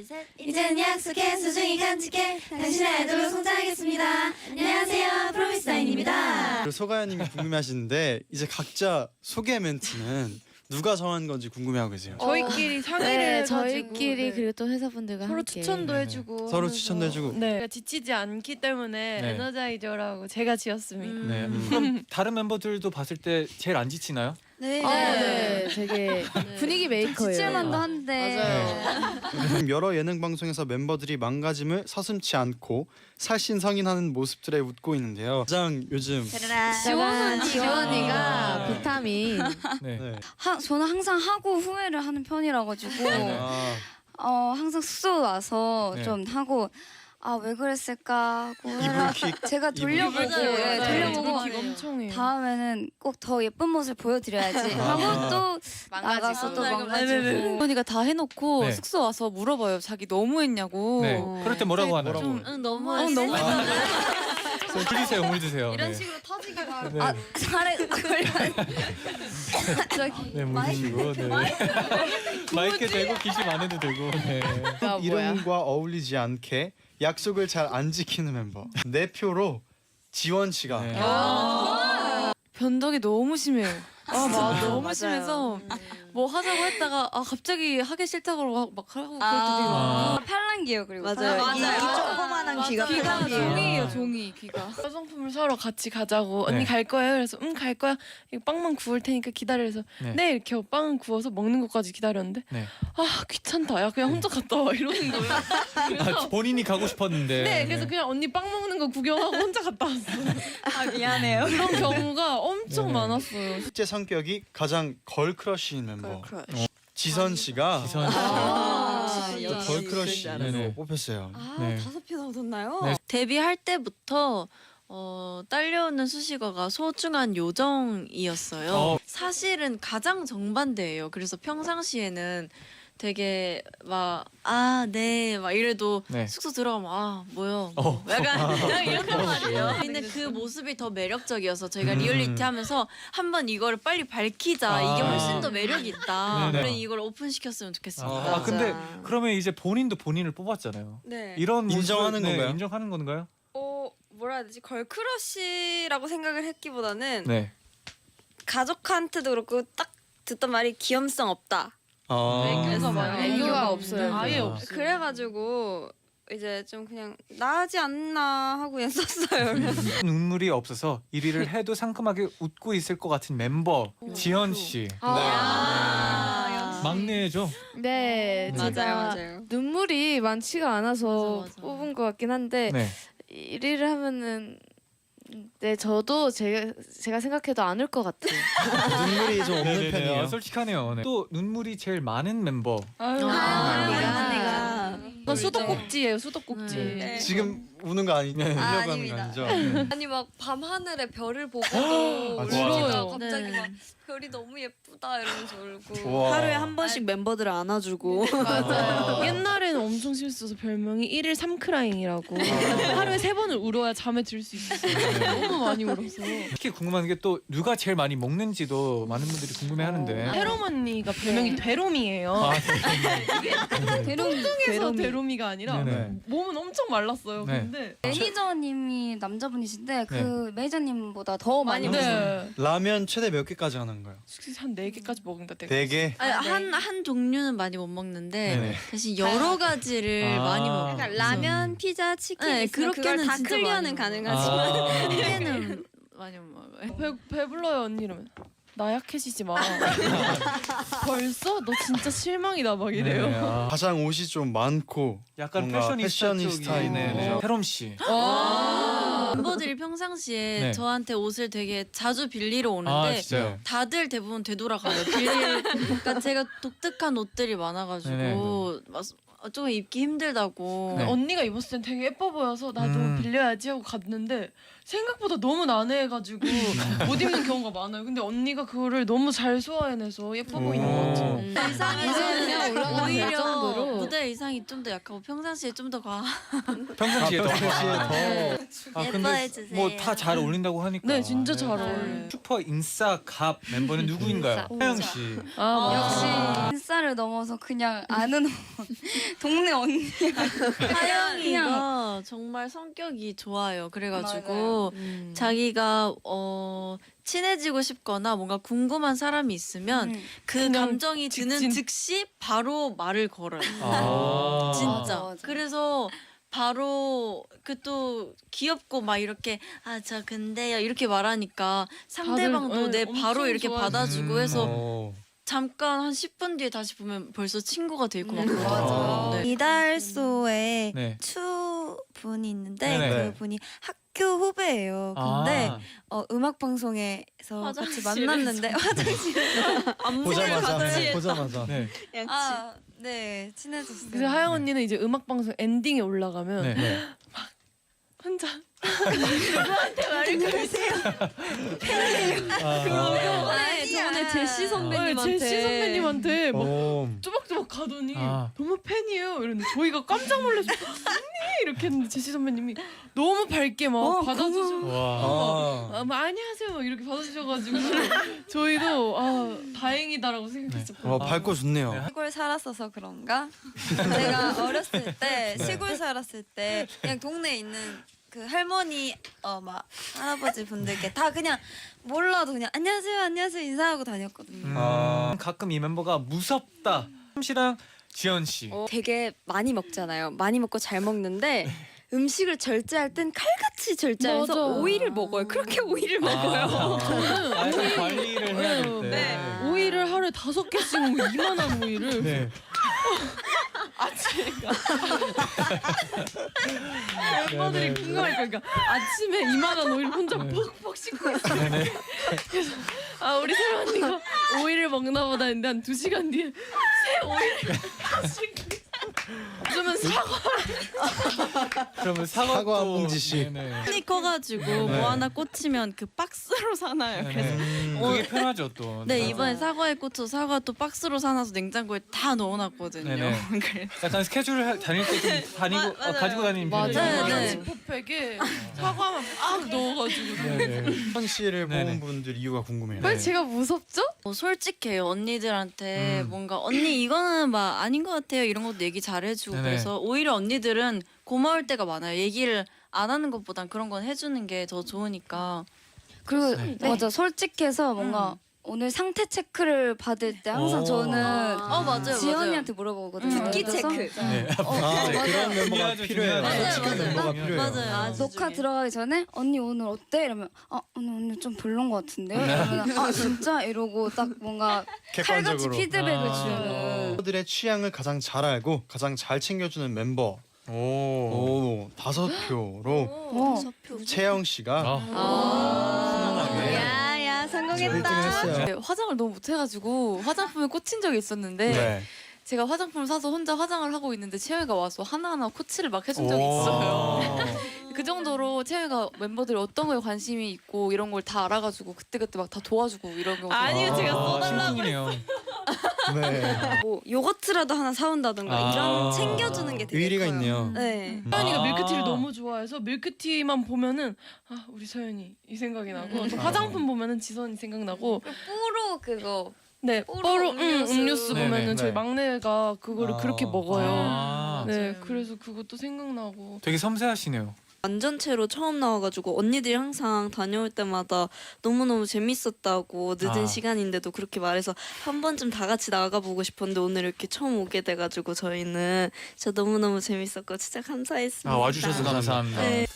셋. 이젠 약속해 소중히 간직해 당신의 아이돌로 성장하겠습니다. 안녕하세요 프로미스나인입니다. 그리고 소가연님이 궁금해하시는데 이제 각자 소개 멘트는 누가 정한 건지 궁금해하고 계세요. 저희끼리 상의를 네, 해가지고, 저희끼리 네. 그리고 또 회사분들과 서로 함께 추천도 네네. 해주고 서로 하면서 추천도 해주고. 네 그러니까 지치지 않기 때문에 네. 에너자이저라고 제가 지었습니다. 네. 그럼 다른 멤버들도 봤을 때 제일 안 지치나요? 네. 어, 네, 되게 분위기 메이커예요. 지칠만도 한데 요즘 여러 예능 방송에서 멤버들이 망가짐을 서슴치 않고 살신성인하는 모습들에 웃고 있는데요. 가장 요즘 지원 지원이가 네. 비타민. 네. 네. 하, 저는 항상 하고 후회를 하는 편이라 가지고 아, 어 항상 숙소 와서 네. 좀 하고 아 왜 그랬을까 이불킥 제가 돌려보고 맞아요, 예, 맞아요. 돌려보고 이불킥 엄청 해요. 다음에는 꼭 더 예쁜 모습 보여드려야지 아. 하고 또 나가서 또 망가지고 언니가 다 해놓고 네. 숙소 와서 물어봐요. 자기 너무했냐고. 네. 그럴 때 뭐라고 하나요? 뭐라고? 응 너무 어, 너무 물 드세요, 물 드세요. 이런 네. 식으로 터지기 바로 네. 아 잘해 저기 네, 물 드시고. 네. 마이크 대고 기심 안 해도 되고. 네. 아. 이름과 어울리지 않게 약속을 잘 안 지키는 멤버. 내 표로 지원 씨가 네. 변덕이 너무 심해요. 아, 맞아. 너무 맞아요. 심해서 뭐 하자고 했다가 아 갑자기 하기 싫다고 막- 막 하고 그럴 때도 아. 있 고. 팔랑기예요 그리고 맞아요. 이, 이 조그만한 귀가 귀가 편하게요. 종이에요, 종이 귀가. 화장품을 사러 같이 가자고 언니 네. 갈 거예요? 그래서 응 갈 거야. 이거 빵만 구울 테니까 기다려. 그래서 네. 네, 이렇게 빵 구워서 먹는 것까지 기다렸는데 네. 아 귀찮다. 야 그냥 혼자 갔다 와 이러는 거예요. 아, 본인이 가고 싶었는데. 네, 그래서 그냥 언니 빵 먹는 거 구경하고 혼자 갔다 왔어요. 아 미안해요. 그런 경우가 엄청 네네. 많았어요. 실제 성격이 가장 걸 크러쉬인 멤버. 지선 씨가 지선 씨. 아, 또 역시 걸크러쉬로. 뽑혔어요. 네. 다섯 표 나오셨나요? 네. 데뷔할 때부터 어, 딸려오는 수식어가 소중한 요정이었어요. 어. 사실은 가장 정반대예요. 그래서 평상시에는 되게 막 아 네 막 이래도 네. 숙소 들어가면 아 뭐요 어. 뭐 약간 그냥 이렇단 말이에요. 근데 그 모습이 더 매력적이어서 저희가 음. 리얼리티 하면서 한번 이거를 빨리 밝히자 아. 이게 훨씬 더 매력이 있다. 네네. 그래 이걸 오픈시켰으면 좋겠습니다. 아, 근데 그러면 이제 본인도 본인을 뽑았잖아요. 네. 이런 인정하는 네, 건가요? 인정하는 건가요? 어 뭐라 해야 되지? 걸크러쉬라고 생각을 했기보다는 네. 가족한테도 그렇고 딱 듣던 말이 귀염성 없다. 아, 애교가 많아요. 애교가 없어요. 아예 아. 없어요. 그래가지고 이제 좀 그냥 나지 않나 하고 그냥 썼어요. 눈물이 없어서 1위를 해도 상큼하게 웃고 있을 것 같은 멤버 지현 씨. 아, 막내죠. 네, 맞아요, 제가 맞아요. 눈물이 많지가 않아서 맞아, 맞아. 뽑은 것 같긴 한데 네. 1위를 하면은 네 저도 제가 제가 생각해도 안 울 것 같아요. 눈물이 좀 없는 네네네. 편이에요. 아, 솔직하네요. 네. 또 눈물이 제일 많은 멤버. 아유, 언니가. 이건 수도꼭지예요, 수도꼭지. 네. 지금 우는 거 아니, 울려고 하는 거 아닙니다. 아니죠? 아니 막 밤 하늘에 별을 보고도 아, 진짜? 울다가 갑자기 네. 막 별이 너무 예쁘다 이러면서 울고 우와. 하루에 한 번씩 멤버들을 안아주고 맞아요. 옛날에는 엄청 심했어서 별명이 1일 3크라잉이라고 하루에 세 번을 울어야 잠에 들 수 있었어요. 너무 많이 울어서. 특히 궁금한 게 또 누가 제일 많이 먹는지도 많은 분들이 궁금해하는데. 헤롬 언니가 별명이 되롬이에요. 아, 대롱 그래서 되롬이가 아니라 네네. 몸은 엄청 말랐어요. 네. 근데 매니저님이 남자분이신데 그 매니저님보다 더 많이 네. 먹어요. 라면 최대 몇 개까지 하는 거예요? 한 4개까지 먹은다 내가. 네 개. 아니, 한, 한 종류는 많이 못 먹는데 네네. 대신 여러 가지를 아. 많이 먹어요. 그러니까 라면, 피자, 치킨 네, 있으면 그렇게는 다 진짜 클리어는 많이 가능하지만 아. 많이 못 먹어요. 배, 배불러요 언니 이러면 나 약해지지 마. 벌써? 너 진짜 실망이다 막 이래요. 네, 아. 가장 옷이 좀 많고 약간 뭔가 패셔니스타, 패셔니스타이네. 쪽이네요. 헤롬 씨. 멤버들이 평상시에 네. 저한테 옷을 되게 자주 빌리러 아 오는데 진짜요? 다들 대부분 되돌아가요. 빌릴 그러니까 제가 독특한 옷들이 많아가지고 네네. 막 조금 입기 힘들다고. 네. 언니가 입었을 땐 되게 예뻐 보여서 나도 음. 빌려야지 하고 갔는데 생각보다 너무 난해해가지고 못 입는 경우가 많아요. 근데 언니가 그거를 너무 잘 소화해내서 예뻐 보이는 것 같아요. 오. 이상해지면 올라가는 오히려 정도로. 무대 의상이 좀 더 약하고 평상시에 좀 더 과. 평상시에 더. 평상시에 아, 더아 근데 예뻐해주세요. 뭐다 잘 어울린다고 하니까. 네, 진짜 잘 네. 어울려요. 슈퍼 인싸 갑 멤버는 누구인가요? 하영 씨. 아, 역시 인싸를 넘어서 그냥 아는 동네 언니. 하영이가 정말 성격이 좋아요. 그래가지고 음. 자기가 어 친해지고 싶거나 뭔가 궁금한 사람이 있으면 음. 그 그냥 감정이 드는 직진. 즉시 바로 말을 걸어요. 아. 진짜. 맞아, 맞아. 그래서 바로 그 또 귀엽고 막 이렇게 아 저 근데요 이렇게 말하니까 상대방도 다들, 내 네, 바로 엄청 이렇게 좋아하지. 받아주고 해서 어. 잠깐 한 10분 뒤에 다시 보면 벌써 친구가 돼 있고 막 음, 그러더라고요. 맞아. 네. 이달소에 네. 추 분이 있는데 네네. 그 분이 학교 후배예요. 근데 아. 어, 음악 방송에서 같이 화장실에서. 만났는데 화장실 보자마자 보자마자 네. 아, 네 친해졌어요. 그래서 하영 언니는 이제 음악 방송 엔딩에 올라가면 네. 혼자 네, 저번에 제시 어, 선배님한테. 제시 선배님한테 막 어. 쪼박쪼박 가더니 아. 너무 팬이에요. 이러는데 저희가 깜짝 놀라서 언니? 이렇게 했는데 제시 선배님이 너무 밝게 막 받아주시고 와. 아, 뭐 안녕하세요. 막 이렇게 받아주셔가지고 저희도 아 다행이다라고 생각했었고 어, 밝고 좋네요. 시골 살았어서 그런가? 제가 어렸을 때 시골 살았을 때 그냥 동네에 있는 그 할머니 어 막 할아버지 분들께 다 그냥 몰라도 그냥 안녕하세요 안녕하세요 인사하고 다녔거든요. 음. 아. 가끔 이 멤버가 무섭다. 함 씨랑 지연 씨. 어, 되게 많이 먹잖아요. 많이 먹고 잘 먹는데 음식을 절제할 땐 칼같이 절제하면서 맞아. 오이를 먹어요. 그렇게 오이를 먹어요. 저는 아, 약간 오이 관리를 해야 될 때. 네. 오이를 하루에 다섯 개씩 먹고 이만한 오이를 네. 멤버들이 궁금할 거니까 아침에 이만한 오이를 혼자 퍽퍽 씹고 있어. 네네. 아 우리 세라 언니가 오이를 먹나 보다 했는데 한 두 시간 뒤에 새 있어. 요 즘은 사과 그러면 사과 사과 봉지씩. 네네. 손이 커가지고 네. 뭐 하나 꽂히면 그 박스로 사나요. 그래서 음, 그게 편하죠 또. 네 이번에 사과에 꽂혀 사과 또 박스로 사놔서 냉장고에 다 넣어놨거든요. 네네. 그래서 약간 스케줄을 하- 다닐 때좀 다니고 마- 어, 맞아요. 가지고 다니는 맞아요. 편이에요. 네, 네. 지퍼백에 사과만 팍 넣어가지고 네 네. 현 씨를 네네. 뽑은 분들 이유가 궁금해요. 네. 제가 무섭죠? 뭐 솔직해요 언니들한테 음. 뭔가 언니 이거는 막 아닌 것 같아요 이런 것도 얘기 잘 해주고 네네. 그래서 오히려 언니들은 고마울 때가 많아요 얘기를 안 하는 것보단 그런 건 해주는 게 더 좋으니까 그리고 네. 맞아 솔직해서 뭔가 오늘 상태 체크를 받을 때 항상 오. 저는 어 맞아요 지연이한테 물어보거든요. 음. 듣기 그래서 체크. 네. 아 그런 멤버가 중요하죠, 필요해요. 중요하죠. 솔직한 맞아요, 멤버가 맞아요. 필요해요. 맞아요. 아주 녹화. 들어가기 전에 언니 오늘 어때? 이러면 아 오늘 오늘 좀 별론 것 같은데요? 이러면 아 진짜 이러고 딱 뭔가 칼같이 객관적으로 피드백을 아. 주는 멤버들의 취향을 가장 잘 알고 가장 잘 챙겨주는 멤버. 오. 오 다섯 표로 어. 채영 씨가 아. 네. 야야 성공했다. 1등 했어요. 네, 화장을 너무 못해가지고 화장품에 꽂힌 적이 있었는데 네. 제가 화장품을 사서 혼자 화장을 하고 있는데 채영이가 와서 하나하나 코치를 막 해준 적이 오. 있어요. 그 정도로 채영이가 멤버들이 어떤 거에 관심이 있고 이런 걸 다 알아가지고 그때그때 막 다 도와주고 이런 거 아니요 제가 써달라고 심쿵이네요. 네. 뭐 요거트라도 하나 사온다든가 아. 이런 챙겨주는 게 되게 의리가 커요. 있네요. 네. 서연이가 아. 밀크티를 너무 좋아해서 밀크티만 보면은 아 우리 서연이 이 생각이 나고 또 화장품 보면은 지선이 생각나고 뿌로 그거 네 뽀로 뽀로 음, 음료수. 음료수 네네, 보면은 저희 네. 막내가 그거를 아. 그렇게 먹어요. 아. 네 맞아요. 그래서 그것도 생각나고 되게 섬세하시네요. 완전체로 처음 나와가지고 언니들이 항상 다녀올 때마다 너무너무 재밌었다고 늦은 아. 시간인데도 그렇게 말해서 한 번쯤 다 같이 나가보고 싶었는데 오늘 이렇게 처음 오게 돼가지고 저희는 진짜 너무너무 재밌었고 진짜 감사했습니다. 아 와주셔서 감사합니다. 네.